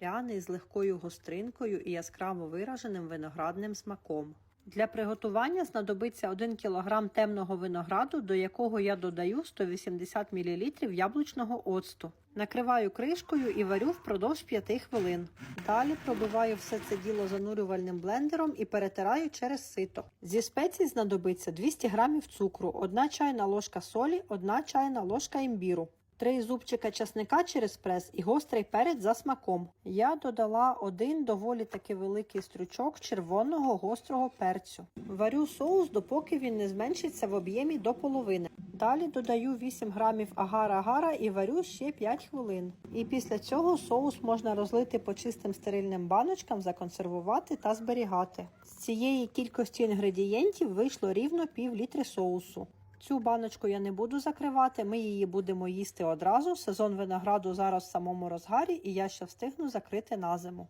пряний з легкою гостринкою і яскраво вираженим виноградним смаком. Для приготування знадобиться 1 кг темного винограду, до якого я додаю 180 мл яблучного оцту. Накриваю кришкою і варю впродовж 5 хвилин. Далі пробиваю все це діло занурювальним блендером і перетираю через сито. Зі спецій знадобиться 200 г цукру, 1 чайна ложка солі, 1 чайна ложка імбіру. Три зубчика часника через прес і гострий перець за смаком. Я додала один доволі таки великий стручок червоного гострого перцю. Варю соус, допоки він не зменшиться в об'ємі до половини. Далі додаю 8 грамів агар-агара і варю ще 5 хвилин. І після цього соус можна розлити по чистим стерильним баночкам, законсервувати та зберігати. З цієї кількості інгредієнтів вийшло рівно пів літри соусу. Цю баночку я не буду закривати, ми її будемо їсти одразу. Сезон винограду зараз в самому розгарі, і я ще встигну закрити на зиму.